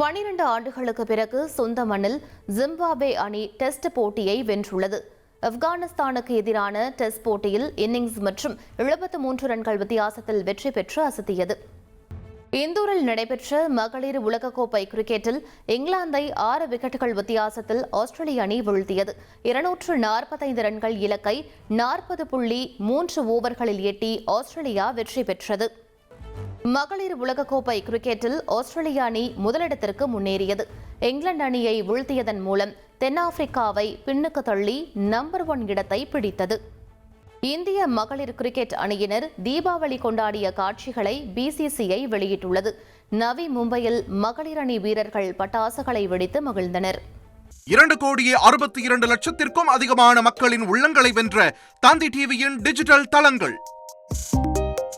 பனிரண்டு ஆண்டுகளுக்கு பிறகு சொந்த மண்ணில் ஜிம்பாப்வே அணி டெஸ்ட் போட்டியை வென்றுள்ளது. ஆப்கானிஸ்தானுக்கு எதிரான டெஸ்ட் போட்டியில் இன்னிங்ஸ் மற்றும் 73 மூன்று ரன்கள் வித்தியாசத்தில் வெற்றி பெற்று அசத்தியது. இந்தூரில் நடைபெற்ற மகளிர் உலகக்கோப்பை கிரிக்கெட்டில் இங்கிலாந்தை ஆறு விக்கெட்டுகள் வித்தியாசத்தில் ஆஸ்திரேலிய அணி வீழ்த்தியது. இருநூற்று நாற்பத்தைந்து ரன்கள் இலக்கை நாற்பது புள்ளி மூன்று ஓவர்களில் எட்டி ஆஸ்திரேலியா வெற்றி பெற்றது. மகளிர் உலகக்கோப்பை கிரிக்கெட்டில் ஆஸ்திரேலிய அணி முதலிடத்திற்கு முன்னேறியது. இங்கிலாந்து அணியை வீழ்த்தியதன் மூலம் தென்னாப்பிரிக்காவை பின்னுக்கு தள்ளி நம்பர் ஒன் இடத்தை பிடித்தது. இந்திய மகளிர் கிரிக்கெட் அணியினர் தீபாவளி கொண்டாடிய காட்சிகளை பிசிசிஐ வெளியிட்டுள்ளது. நவி மும்பையில் மகளிர் அணி வீரர்கள் பட்டாசுகளை வெடித்து மகிழ்ந்தனர். இரண்டு கோடியே அறுபத்தி இரண்டு லட்சத்திற்கும் அதிகமான மக்களின் உள்ளங்களை வென்ற தந்தி டிவியின் டிஜிட்டல் தளங்கள்.